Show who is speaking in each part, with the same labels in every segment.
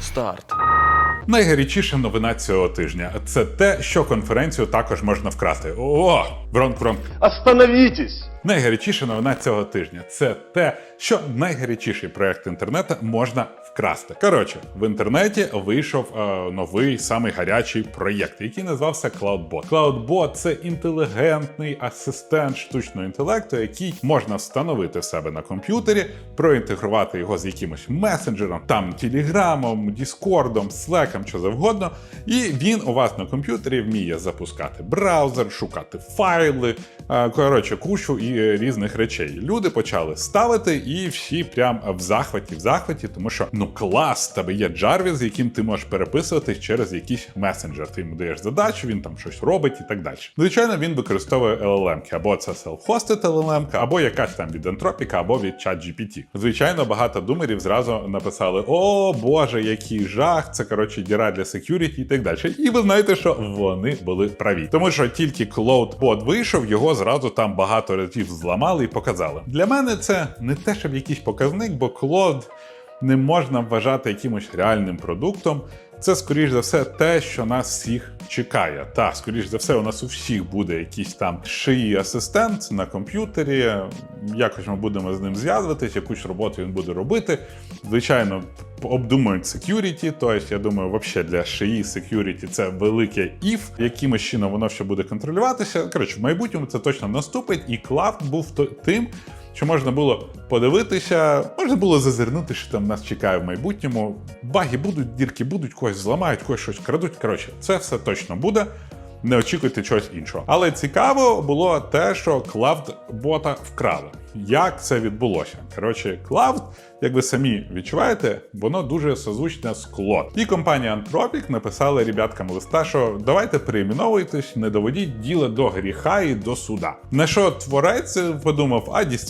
Speaker 1: Старт.
Speaker 2: Найгарячіша новина цього тижня це те, що конференцію також можна вкрати. О, вронк, вронк.
Speaker 3: Остановітесь!
Speaker 2: Найгарячіша новина цього тижня це те, що найгарячіший проект інтернету можна вкрасти. Коротше, в інтернеті вийшов е, новий самий гарячий проєкт, який називався CloudBot. CloudBot – це інтелігентний асистент штучного інтелекту, який можна встановити в себе на комп'ютері, проінтегрувати його з якимось месенджером, там телеграмом, діскордом, слеком, що завгодно. І він у вас на комп'ютері вміє запускати браузер, шукати файли. е, Коротше, кучу і е, різних речей. Люди почали ставити, і всі прям в захваті, в захваті, тому що ну клас, в тебе є Jarvis, з яким ти можеш переписуватись через якийсь месенджер. Ти йому даєш задачу, він там щось робить і так далі. Звичайно, він використовує LLM, або це self-hosted LLM, або якась там від Anthropic, або від ChatGPT. Звичайно, багато думерів зразу написали: О Боже, який жах! Це коротше діра для security і так далі. І ви знаєте, що вони були праві, тому що тільки CloudBot вийшов, його зразу там багато разів зламали і показали. Для мене це не те, щоб якийсь показник, бо Claude не можна вважати якимось реальним продуктом. Це, скоріш за все, те, що нас всіх чекає. Та, скоріш за все, у нас у всіх буде якийсь там шиї асистент на комп'ютері. Якось ми будемо з ним зв'язуватись, якусь роботу він буде робити. Звичайно, обдумують security, тобто, я думаю, взагалі для шиї security це велике if, якимось чином воно ще буде контролюватися. Коротше, в майбутньому це точно наступить, і Cloud був тим, що можна було подивитися, можна було зазирнути, що там нас чекає в майбутньому. Баги будуть, дірки будуть, когось зламають, когось щось крадуть. Коротше, це все точно буде. Не очікуйте чогось іншого. Але цікаво було те, що клавд бота вкрали. Як це відбулося? Коротше, Cloud, як ви самі відчуваєте, воно дуже созвучне з Claude. І компанія Anthropic написала ребяткам листа, що давайте перейменовуйтесь, не доводіть діло до гріха і до суда. На що творець подумав: а дійсно,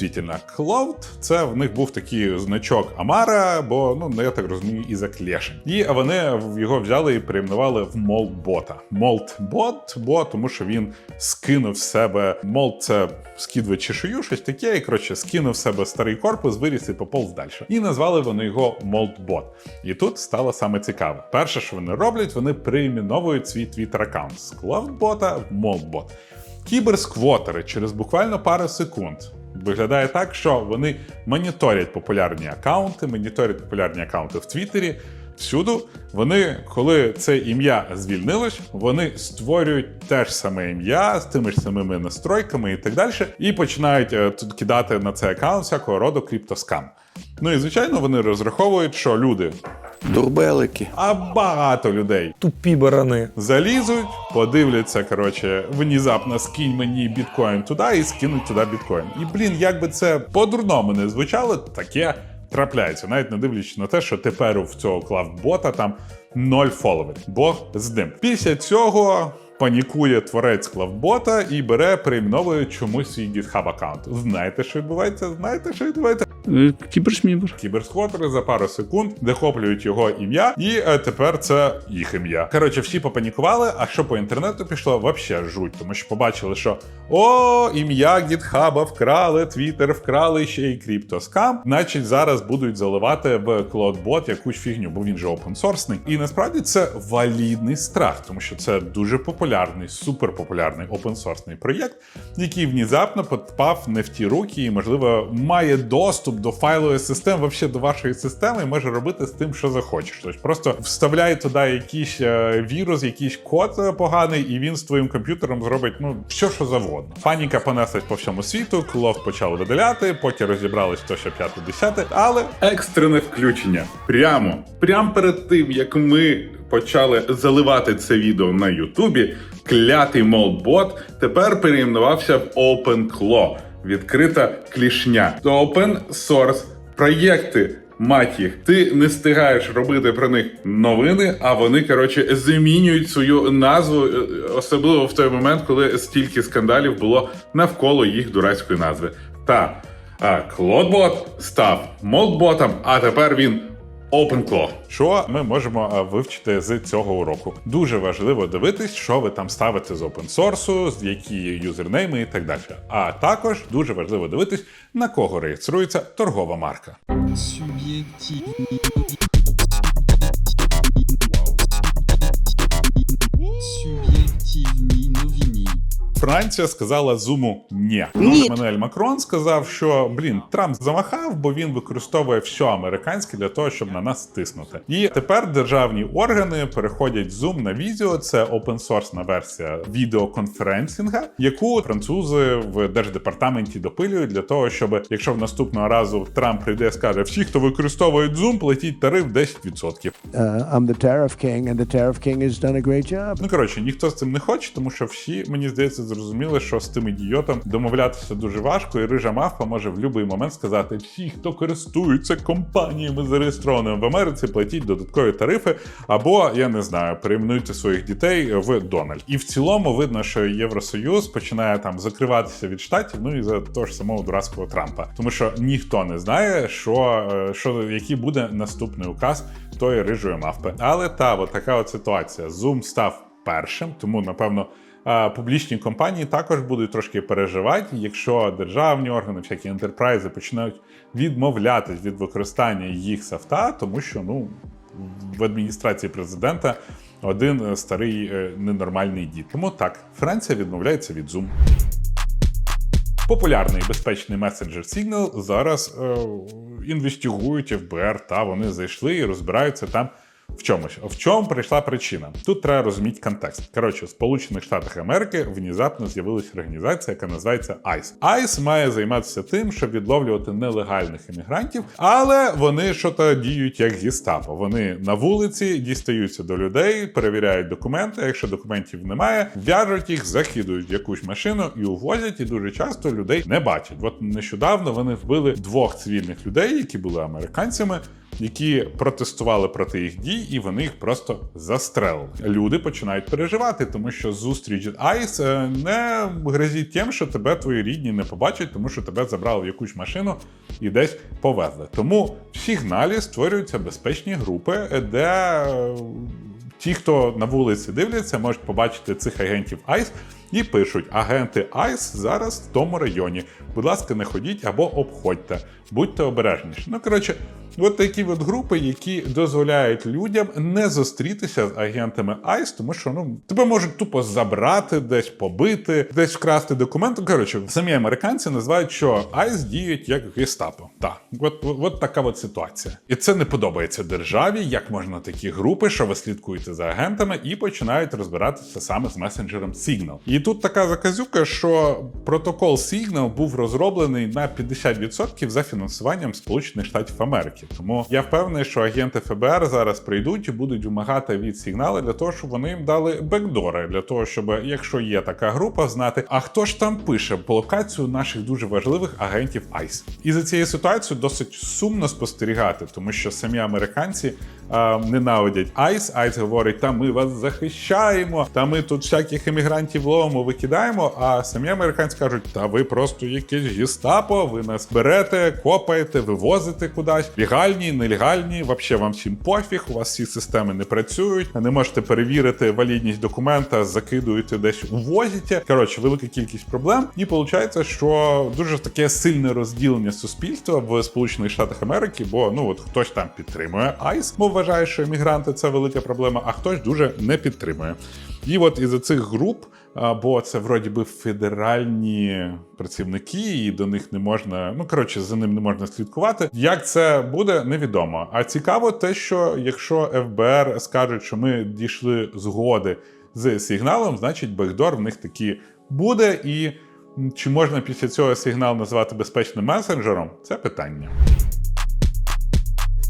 Speaker 2: Cloud – це в них був такий значок Амара, бо ну я так розумію, і заклешень. І вони його взяли і перейменували в молдбота. Молдбот, бо тому що він скинув в себе молд це скидує чешую, щось таке, і коротше скинув в себе старий корпус, виріс і поповз далі. І назвали вони його Молдбот. І тут стало саме цікаве. Перше, що вони роблять, вони перейменовують свій твіттер аккаунт з Cloudbot в Молдбот. Кіберсквотери через буквально пару секунд. Виглядає так, що вони моніторять популярні аккаунти, моніторять популярні аккаунти в Твіттері. Всюду вони, коли це ім'я звільнилось, вони створюють те ж саме ім'я з тими ж самими настройками і так далі, і починають е, тут кидати на цей аккаунт всякого роду криптоскам. Ну і звичайно, вони розраховують, що люди,
Speaker 1: Дурбелики.
Speaker 2: а багато людей
Speaker 4: Тупі барани.
Speaker 2: залізуть, подивляться, коротше, внезапно скинь мені біткоін туди і скинуть туди біткоін. І блін, як би це по-дурному не звучало, таке трапляється, навіть не дивлячись на те, що тепер у цього клавбота там ноль фоловерів. Бог з ним. Після цього. Панікує творець клавбота і бере, перейменовує чомусь свій GitHub аккаунт. Знаєте, що відбувається? Знаєте, що відбувається?
Speaker 5: Е, Кібершмібер.
Speaker 2: Кіберсквотери за пару секунд захоплюють його ім'я, і е, тепер це їх ім'я. Коротше, всі попанікували. А що по інтернету пішло, вообще жуть, тому що побачили, що о, ім'я гітхаба вкрали, Твіттер вкрали ще й криптоскам. Значить, зараз будуть заливати в CloudBot якусь фігню, бо він же опенсорсний. І насправді це валідний страх, тому що це дуже популярний, суперпопулярний опенсорсний проєкт, який внезапно попав не в ті руки і, можливо, має доступ до файлової системи, вообще до вашої системи, і може робити з тим, що захочеш. Тобто просто вставляй туди якийсь е, вірус, якийсь код поганий, і він з твоїм комп'ютером зробить ну все, що завгодно. Паніка понеслась по всьому світу, клов почав видаляти, поки розібрались, хто ще п'яте десяте, але екстрене включення. Прямо, прямо перед тим, як ми почали заливати це відео на Ютубі, клятий молдбот тепер перейменувався в OpenClaw. Відкрита клішня. Open source проєкти. Мать їх, ти не встигаєш робити про них новини, а вони коротше змінюють свою назву, е, особливо в той момент, коли стільки скандалів було навколо їх дурацької назви. Та а, Клодбот став молдботом, а тепер він OpenClaw. Що ми можемо е, вивчити з цього уроку? Дуже важливо дивитись, що ви там ставите з open source, з які юзернейми і так далі. А також дуже важливо дивитись, на кого реєструється торгова марка.
Speaker 6: Субъективный
Speaker 2: Франція сказала зуму ні.
Speaker 1: Ні.
Speaker 2: Еммануель Макрон сказав, що блін, Трамп замахав, бо він використовує все американське для того, щоб на нас тиснути. І тепер державні органи переходять з Zoom на відео. Це опенсорсна версія відеоконференсінга, яку французи в держдепартаменті допилюють для того, щоб якщо в наступного разу Трамп прийде і скаже, всі, хто використовує Zoom, платіть тариф 10%.
Speaker 1: Uh, I'm the tariff king, and the tariff king has done a great job.
Speaker 2: Ну коротше, ніхто з цим не хоче, тому що всі, мені здається, зрозуміли, що з тим ідіотом домовлятися дуже важко, і рижа мавпа може в будь-який момент сказати: всі, хто користується компаніями зареєстрованими в Америці, платіть додаткові тарифи, або я не знаю, перейменуйте своїх дітей в Дональд. І в цілому видно, що Євросоюз починає там закриватися від штатів, ну і за того ж самого дурацького Трампа, тому що ніхто не знає, що, е, що який буде наступний указ тої рижої мавпи. Але та от така от ситуація. Zoom став першим, тому напевно. Публічні компанії також будуть трошки переживати, якщо державні органи, всякі ентерпрайзи починають відмовлятись від використання їх софта, тому що ну в адміністрації президента один старий е, ненормальний дід. Тому так, Франція відмовляється від Zoom. Популярний безпечний месенджер Signal зараз е, інвестигують ФБР, та вони зайшли і розбираються там в чомусь. В чому прийшла причина? Тут треба розуміти контекст. Коротше, в Сполучених Штатах Америки внезапно з'явилася організація, яка називається ICE. ICE має займатися тим, щоб відловлювати нелегальних іммігрантів, але вони що то діють як гестапо. Вони на вулиці дістаються до людей, перевіряють документи. Якщо документів немає, в'яжуть їх, закидують в якусь машину і увозять. І дуже часто людей не бачать. От нещодавно вони вбили двох цивільних людей, які були американцями які протестували проти їх дій, і вони їх просто застрелили. Люди починають переживати, тому що зустріч Айс е, не грозить тим, що тебе твої рідні не побачать, тому що тебе забрали в якусь машину і десь повезли. Тому в сигналі створюються безпечні групи, де е, ті, хто на вулиці дивляться, можуть побачити цих агентів Айс. І пишуть: агенти Айс зараз в тому районі. Будь ласка, не ходіть або обходьте, будьте обережніші. Ну коротше, от такі от групи, які дозволяють людям не зустрітися з агентами Айс, тому що ну тебе можуть тупо забрати, десь побити, десь вкрасти документи. Коротше, самі американці називають, що Айс діють як гестапо. Так, от, от, от така от ситуація. І це не подобається державі. Як можна такі групи, що ви слідкуєте за агентами, і починають розбиратися саме з месенджером Signal. І тут така заказюка, що протокол Signal був розроблений на 50% за фінансуванням Сполучених Штатів Америки. Тому я впевнений, що агенти ФБР зараз прийдуть і будуть вимагати від сигнали для того, щоб вони їм дали бекдори, для того, щоб, якщо є така група, знати, а хто ж там пише по локацію наших дуже важливих агентів ICE. І за цією ситуацією досить сумно спостерігати, тому що самі американці а, ненавидять ICE. ICE говорить, та ми вас захищаємо, та ми тут всяких іммігрантів ловимо, викидаємо. А самі американці кажуть, та ви просто якесь гестапо, ви нас берете, копаєте, вивозите кудись. Легальні, нелегальні, взагалі вам всім пофіг, у вас всі системи не працюють, не можете перевірити валідність документа, закидуєте десь увозите. Коротше, велика кількість проблем. І виходить, що дуже таке сильне розділення суспільства в Сполучених Штатах Америки, бо ну от хтось там підтримує ICE, бо вважає, що іммігранти це велика проблема, а хтось дуже не підтримує. І от із цих груп, бо це вроді би федеральні працівники, і до них не можна. Ну коротше, за ним не можна слідкувати. Як це буде, невідомо. А цікаво, те, що якщо ФБР скажуть, що ми дійшли згоди з сигналом, значить бекдор в них таки буде. І чи можна після цього сигнал назвати безпечним месенджером? Це питання.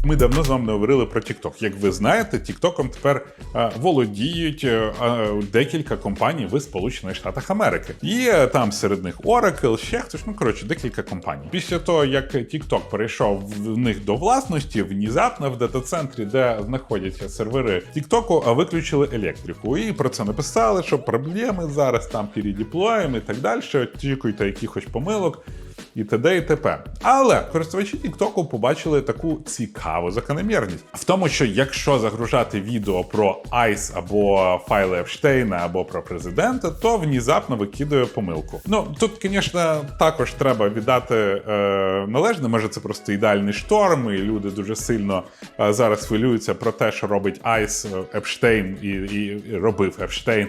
Speaker 2: Ми давно з вами не говорили про TikTok. Як ви знаєте, TikTok тепер а, володіють а, декілька компаній в Сполучених Штатах Америки. Є там серед них Oracle, ще хтось, ну коротше, декілька компаній. Після того, як TikTok перейшов в них до власності, внезапно в дата-центрі, де знаходяться сервери TikTok, виключили електрику. І про це написали, що проблеми зараз там передіплоєм і так далі. Очікуйте якихось помилок і т.д. і т.п. Але користувачі TikTok побачили таку цікаву закономірність в тому, що якщо загружати відео про ICE або файли Епштейна, або про президента, то внезапно викидує помилку. Ну тут, звісно, також треба віддати е, належне. Може, це просто ідеальний шторм, і люди дуже сильно е, зараз хвилюються про те, що робить ICE, Епштейн і, і робив Епштейн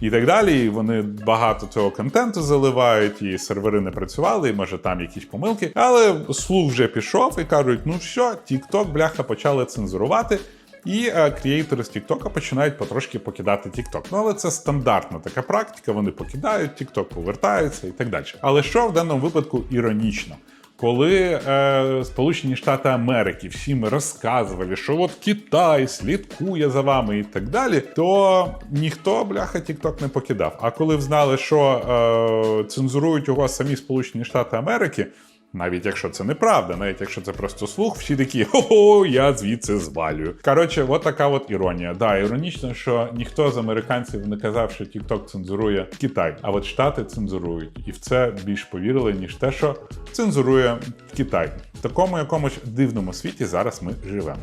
Speaker 2: і так далі. І вони багато цього контенту заливають, і сервери не працювали, і може там якісь помилки. Але слух вже пішов і кажуть: ну що, TikTok, бляха, почали цензурувати. І е, креатори з Тіктока починають потрошки покидати Тікток. Ну але це стандартна така практика. Вони покидають Тікток, повертаються і так далі. Але що в даному випадку іронічно? Коли е, Сполучені Штати Америки всім розказували, що от Китай слідкує за вами і так далі, то ніхто бляха TikTok не покидав. А коли взнали, що е, цензурують його самі Сполучені Штати Америки. Навіть якщо це неправда, навіть якщо це просто слух, всі такі хо-хо, я звідси звалюю. Коротше, от така от іронія. Да, іронічно, що ніхто з американців не казав, що TikTok цензурує Китай, а от Штати цензурують, і в це більш повірили, ніж те, що цензурує Китай. В такому якомусь дивному світі зараз ми живемо.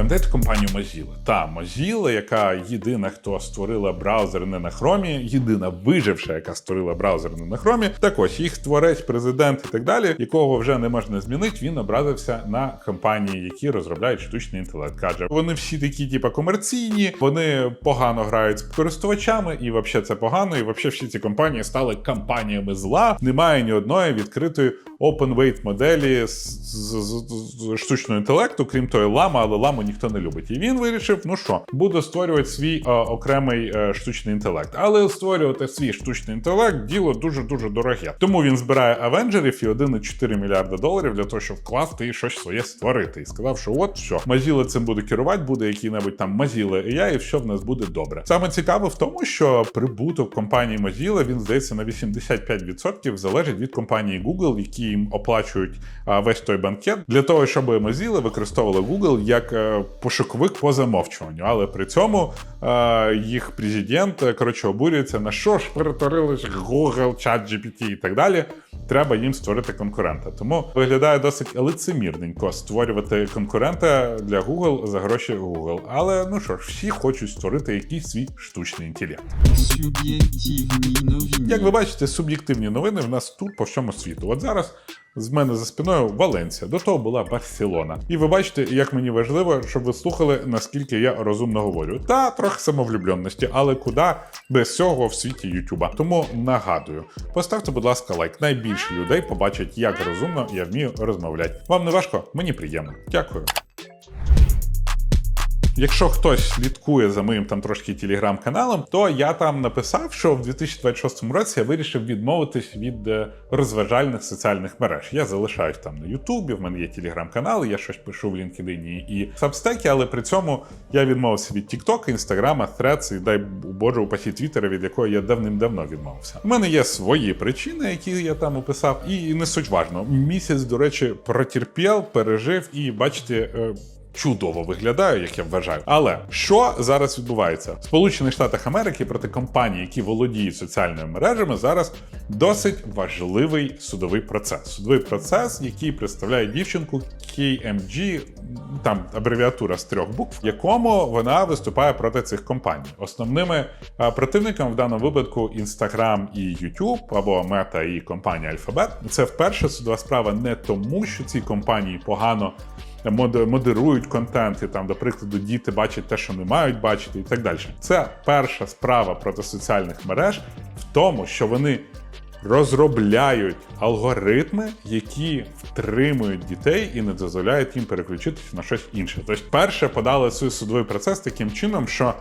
Speaker 2: Пам'ятаєте компанію Mozilla? Та Mozilla, яка єдина, хто створила браузер не на хромі, єдина виживша, яка створила браузер не на хромі. Так ось їх творець, президент і так далі, якого вже не можна змінити. Він образився на компанії, які розробляють штучний інтелект. Каже, вони всі такі, типа комерційні, вони погано грають з користувачами, і взагалі це погано. І взагалі всі ці компанії стали компаніями зла. Немає ні одної відкритої open weight моделі з, з, з, з штучного інтелекту, крім тої лама, але ламу ніхто не любить. І він вирішив: ну що, буду створювати свій е, окремий е, штучний інтелект. Але створювати свій штучний інтелект діло дуже дуже дороге. Тому він збирає авенджерів і 1,4 мільярда доларів для того, щоб вкласти і щось своє створити. І сказав, що от що Mozilla цим буде керувати, буде який-небудь там Mozilla AI, і все в нас буде добре. Саме цікаве в тому, що прибуток компанії Mozilla, він здається на 85% залежить від компанії Google, які їм оплачують а, весь той банкет для того, щоб Mozilla використовували Google як е, пошуковик по замовчуванню. Але при цьому е, їх президент е, коротше обурюється на що ж перетворились Google, ChatGPT і так далі. Треба їм створити конкурента. Тому виглядає досить лицемірненько створювати конкурента для Google за гроші Google. Але ну що ж, всі хочуть створити якийсь свій штучний інтелект.
Speaker 3: Суб'єктивні новини.
Speaker 2: Як ви бачите, суб'єктивні новини в нас тут по всьому світу. От зараз з мене за спиною Валенція, до того була Барселона. І ви бачите, як мені важливо, щоб ви слухали, наскільки я розумно говорю. Та трохи самовлюбленності, але куди без цього в світі Ютуба. Тому нагадую, поставте, будь ласка, лайк. Найбільше людей побачать, як розумно я вмію розмовляти. Вам не важко? Мені приємно. Дякую. Якщо хтось слідкує за моїм там трошки телеграм-каналом, то я там написав, що в 2026 році я вирішив відмовитись від е, розважальних соціальних мереж. Я залишаюсь там на Ютубі, в мене є телеграм-канал, я щось пишу в LinkedIn і Сабстекі, але при цьому я відмовився від TikTok, Інстаграма, Threads і дай Боже упасі Твіттера, від якої я давним-давно відмовився. У мене є свої причини, які я там описав, і не суть важно. Місяць, до речі, протерпів, пережив і бачите. Чудово виглядаю, як я вважаю. Але що зараз відбувається? В Сполучених Штатах Америки проти компаній, які володіють соціальними мережами, зараз досить важливий судовий процес. Судовий процес, який представляє дівчинку KMG, там абревіатура з трьох букв, в якому вона виступає проти цих компаній. Основними противниками в даному випадку Instagram і YouTube або Meta і компанія Alphabet. Це вперше судова справа не тому, що ці компанії погано модерують контент, і там, до прикладу, діти бачать те, що не мають бачити, і так далі. Це перша справа проти соціальних мереж в тому, що вони розробляють алгоритми, які втримують дітей і не дозволяють їм переключитися на щось інше. Тобто, перше подали свій судовий процес таким чином, що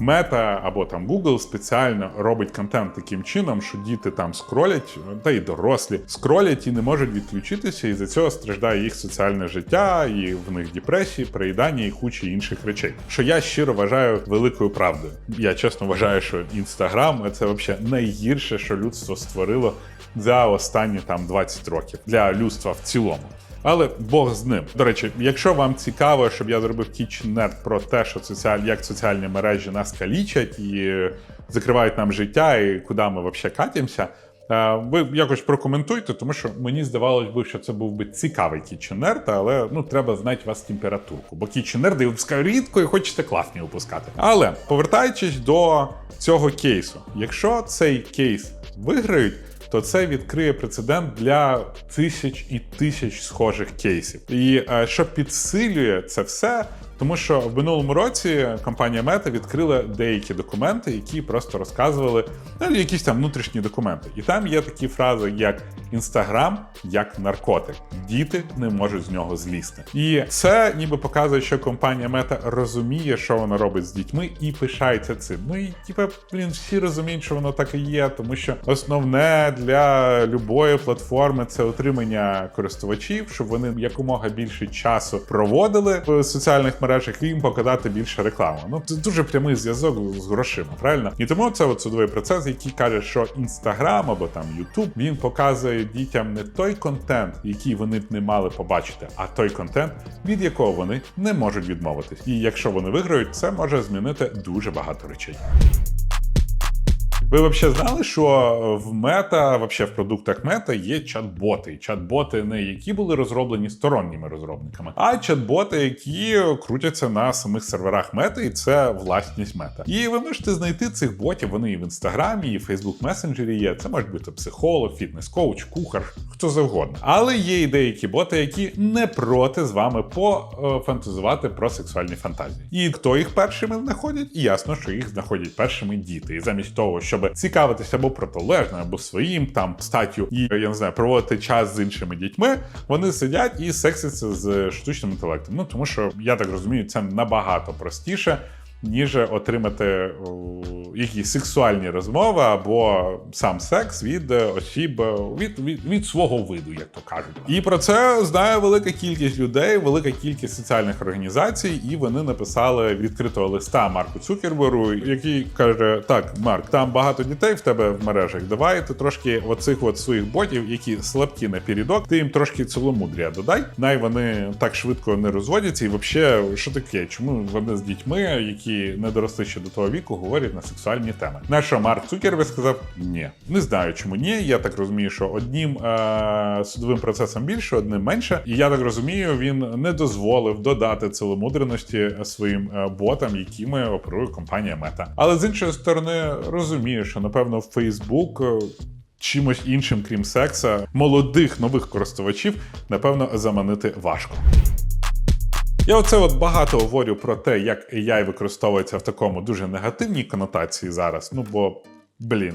Speaker 2: Мета або там Google спеціально робить контент таким чином, що діти там скролять, та й дорослі скролять і не можуть відключитися, і за цього страждає їх соціальне життя, і в них депресії, переїдання і куча інших речей. Що я щиро вважаю великою правдою. Я чесно вважаю, що інстаграм це взагалі найгірше, що людство створило за останні там 20 років для людства в цілому. Але Бог з ним. До речі, якщо вам цікаво, щоб я зробив кічнет про те, що соціаль... як соціальні мережі нас калічать і е, закривають нам життя, і куди ми взагалі катимося, е, ви якось прокоментуйте, тому що мені здавалось би, що це був би цікавий кіченерд, але ну треба знати вас температурку. Бо кіченерди випускаю рідко і хочете класні випускати. Але повертаючись до цього кейсу, якщо цей кейс виграють то це відкриє прецедент для тисяч і тисяч схожих кейсів. І е, що підсилює це все, Тому що в минулому році компанія Meta відкрила деякі документи, які просто розказували ну, якісь там внутрішні документи. І там є такі фрази, як Інстаграм як наркотик. Діти не можуть з нього злізти. І це ніби показує, що компанія Meta розуміє, що вона робить з дітьми, і пишається цим. Ну і типу, блін, всі розуміють, що воно так і є, тому що основне для любої платформи це отримання користувачів, щоб вони якомога більше часу проводили в соціальних мережах і їм показати більше реклами. Ну це дуже прямий зв'язок з грошима, правильно? І тому це от судовий процес, який каже, що Інстаграм або там Ютуб він показує дітям не той контент, який вони б не мали побачити, а той контент, від якого вони не можуть відмовитись. І якщо вони виграють, це може змінити дуже багато речей. Ви взагалі знали, що в мета, вообще в продуктах мета є чат-боти. Чат-боти не які були розроблені сторонніми розробниками, а чат-боти, які крутяться на самих серверах мета, і це власність мета. І ви можете знайти цих ботів. Вони і в інстаграмі, і в Facebook месенджері є. Це може бути психолог, фітнес-коуч, кухар, хто завгодно. Але є і деякі боти, які не проти з вами пофантазувати про сексуальні фантазії. І хто їх першими знаходять? І ясно, що їх знаходять першими діти. І замість того, щоб цікавитися або протилежним, або своїм там статтю і я не знаю, проводити час з іншими дітьми, вони сидять і сексяться з штучним інтелектом. Ну тому що я так розумію, це набагато простіше. Ніж отримати якісь сексуальні розмови або сам секс від е, осіб е, від, від, від свого виду, як то кажуть. І про це знає велика кількість людей, велика кількість соціальних організацій, і вони написали відкритого листа Марку Цукерберу, який каже: Так, Марк, там багато дітей в тебе в мережах. Давай ти трошки оцих от своїх ботів, які слабкі на передок, ти їм трошки ціломудрія додай. Най вони так швидко не розводяться. І взагалі, що таке? Чому вони з дітьми, які не доросли ще до того віку, говорять на сексуальні теми? На що Марк Цукерберг сказав ні. Не знаю, чому ні. Я так розумію, що одним е- судовим процесом більше, одним менше. І я так розумію, він не дозволив додати ціломудреності своїм е, ботам, якими оперує компанія Мета. Але з іншої сторони, розумію, що напевно е, Чимось іншим, крім секса, молодих нових користувачів, напевно, заманити важко. Я оце от багато говорю про те, як AI використовується в такому дуже негативній конотації зараз. Ну бо, блін,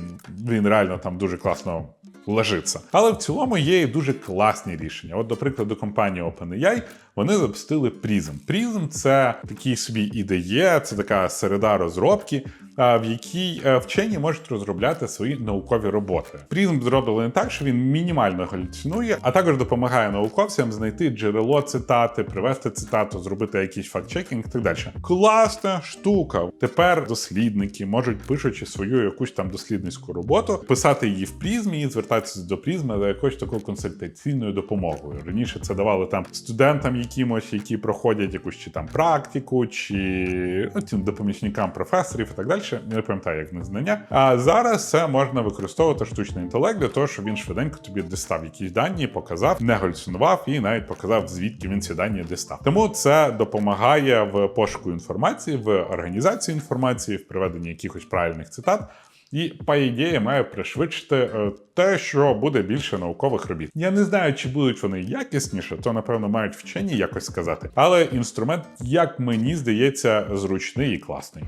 Speaker 2: він реально там дуже класно лежиться. Але в цілому є і дуже класні рішення. От, до прикладу, компанія OpenAI вони запустили Prism. Prism – це такий собі ідеє, це така середа розробки, в якій е, вчені можуть розробляти свої наукові роботи. Prism зроблений так, що він мінімально галюцинує, а також допомагає науковцям знайти джерело цитати, привести цитату, зробити якийсь факт-чекінг і так далі. Класна штука. Тепер дослідники можуть, пишучи свою якусь там дослідницьку роботу, писати її в призмі і звертатися до призми за якоюсь такою консультаційною допомогою. Раніше це давали там студентам якимось, які проходять якусь чи там практику, чи ну, допомічникам професорів і так далі. Я не пам'ятаю, як них знання. А зараз це можна використовувати штучний інтелект для того, щоб він швиденько тобі дістав якісь дані, показав, не галюцинував і навіть показав, звідки він ці дані дістав. Тому це допомагає в пошуку інформації, в організації інформації, в приведенні якихось правильних цитат. І, по ідеї, має пришвидшити е, те, що буде більше наукових робіт. Я не знаю, чи будуть вони якісніше, то напевно мають вчені якось сказати. Але інструмент, як мені здається, зручний і класний.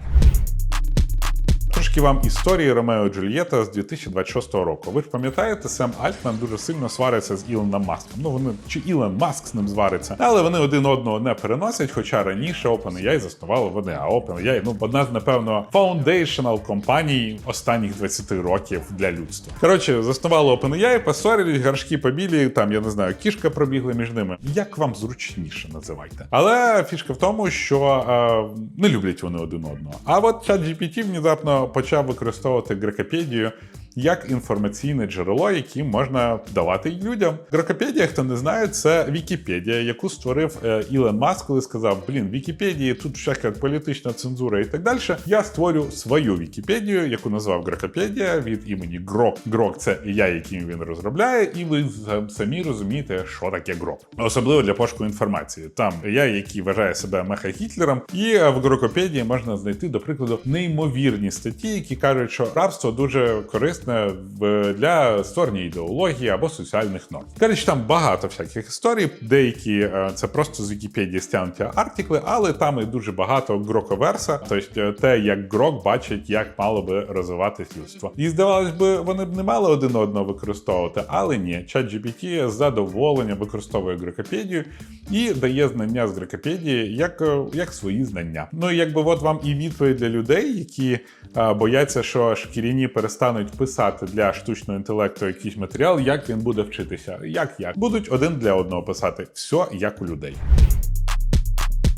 Speaker 2: Трошки вам історії Ромео Джульєта з 2026 року. Ви ж пам'ятаєте, Сем Альтман дуже сильно свариться з Ілоном Маском. Ну вони чи Ілон Маск з ним звариться, але вони один одного не переносять. Хоча раніше OpenAI заснували вони. А OpenAI, ну одна з напевно foundational компаній останніх 20 років для людства. Коротше, заснували OpenAI, посорились, гаршки побілі, там я не знаю, кішка пробігли між ними. Як вам зручніше називайте. Але фішка в тому, що е, не люблять вони один одного. А от ChatGPT внезапно почав використовувати грекопедію як інформаційне джерело, яким можна давати людям. Грекопедія, хто не знає, це Вікіпедія, яку створив е, Ілон Маск, коли сказав: Блін, Вікіпедії тут всяка політична цензура і так далі. Я створю свою Вікіпедію, яку назвав Грекопедія від імені Грок. Грок це я, яким він розробляє, і ви самі розумієте, що таке Грок. Особливо для пошуку інформації. Там я, який вважає себе меха Гітлером, і в Грокопедії можна знайти, до прикладу, неймовірні статті, які кажуть, що рабство дуже корисне корисне для створення ідеології або соціальних норм. Коротше, там багато всяких історій. Деякі е, це просто з Вікіпедії стягнуті артикли, але там і дуже багато гроковерса, тобто е, те, як грок бачить, як мало би розвиватись людство. І здавалось би, вони б не мали один одного використовувати, але ні, ChatGPT з задоволенням використовує грокопедію і дає знання з грокопедії як, е, як свої знання. Ну і якби от вам і відповідь для людей, які бояться, що шкіряні перестануть писати для штучного інтелекту якийсь матеріал, як він буде вчитися. Як як будуть один для одного писати все як у людей.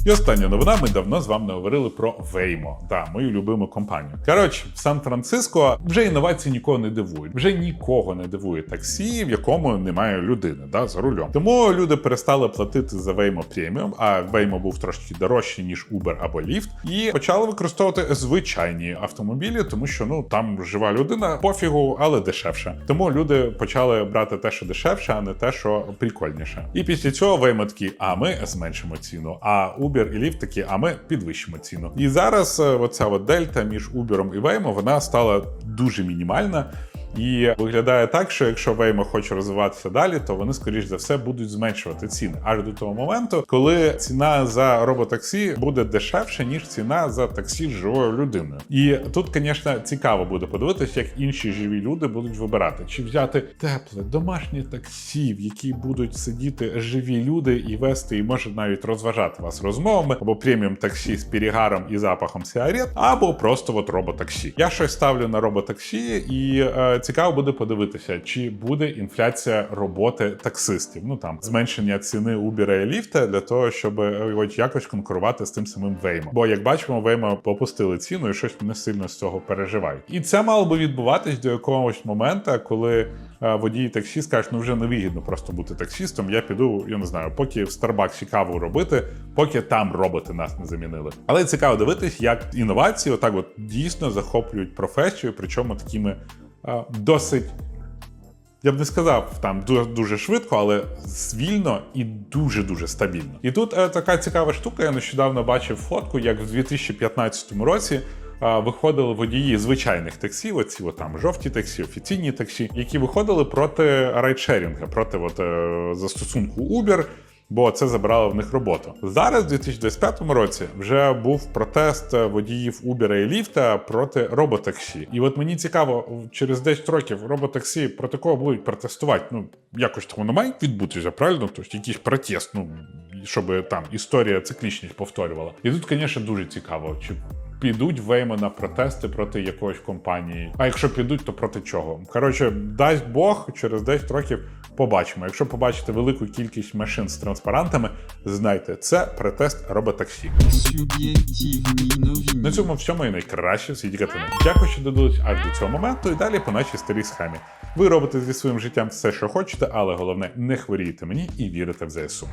Speaker 2: І остання новина. Ми давно з вами говорили про Waymo, да, мою любиму компанію. Коротше, в Сан-Франциско вже інновації нікого не дивують. Вже нікого не дивує таксі, в якому немає людини да, за рулем. Тому люди перестали платити за Waymo преміум, а Waymo був трошки дорожчий, ніж Uber або Lyft, і почали використовувати звичайні автомобілі, тому що ну там жива людина, пофігу, але дешевше. Тому люди почали брати те, що дешевше, а не те, що прикольніше. І після цього Waymo такі, а ми зменшимо ціну. А Uber і Lyft такі, а ми підвищимо ціну. І зараз е, оця от дельта між Uber і Waymo, вона стала дуже мінімальна. І виглядає так, що якщо Waymo хоче розвиватися далі, то вони, скоріш за все, будуть зменшувати ціни аж до того моменту, коли ціна за роботаксі буде дешевше, ніж ціна за таксі з живою людиною. І тут, звісно, цікаво буде подивитися, як інші живі люди будуть вибирати, чи взяти тепле домашнє таксі, в якій будуть сидіти живі люди і вести, і може навіть розважати вас розмовами, або преміум таксі з перегаром і запахом сигарет, або просто от роботаксі. Я щось ставлю на роботаксі, і е, цікаво буде подивитися, чи буде інфляція роботи таксистів. Ну там зменшення ціни Uber і Lyft для того, щоб е, якось конкурувати з тим самим Waymo. Бо як бачимо, Waymo попустили ціну і щось не сильно з цього переживають. І це мало би відбуватись до якогось моменту, коли е, водії таксі скажуть, ну вже невигідно просто бути таксістом. Я піду, я не знаю, поки в Старбаксі каву робити, поки там роботи нас не замінили. Але цікаво дивитись, як інновації отак от дійсно захоплюють професію, причому такими досить. Я б не сказав там дуже швидко, але звільно і дуже дуже стабільно. І тут е, така цікава штука. Я нещодавно бачив фотку, як в 2015 році. Виходили водії звичайних таксі, оці от там жовті таксі, офіційні таксі, які виходили проти райдшерінга, проти от, е, застосунку Uber, бо це забирало в них роботу. Зараз, в 2025 році, вже був протест водіїв Uber і Lyft проти роботаксі. І от мені цікаво, через 10 років роботаксі проти кого будуть протестувати? Ну якось то воно має відбутися, правильно? Тобто якийсь протест, ну щоб там історія циклічність повторювала. І тут, звісно, дуже цікаво, чи. Підуть Веймо на протести проти якоїсь компанії. А якщо підуть, то проти чого? Коротше, дасть Бог, через 10 років побачимо. Якщо побачите велику кількість машин з транспарантами, знайте, це протест роботаксі. На цьому всьому і найкраще в світі. Дякую, що додались аж до цього моменту, і далі по нашій старій схемі. Ви робите зі своїм життям все, що хочете, але головне не хворійте мені і вірите в ЗСУ.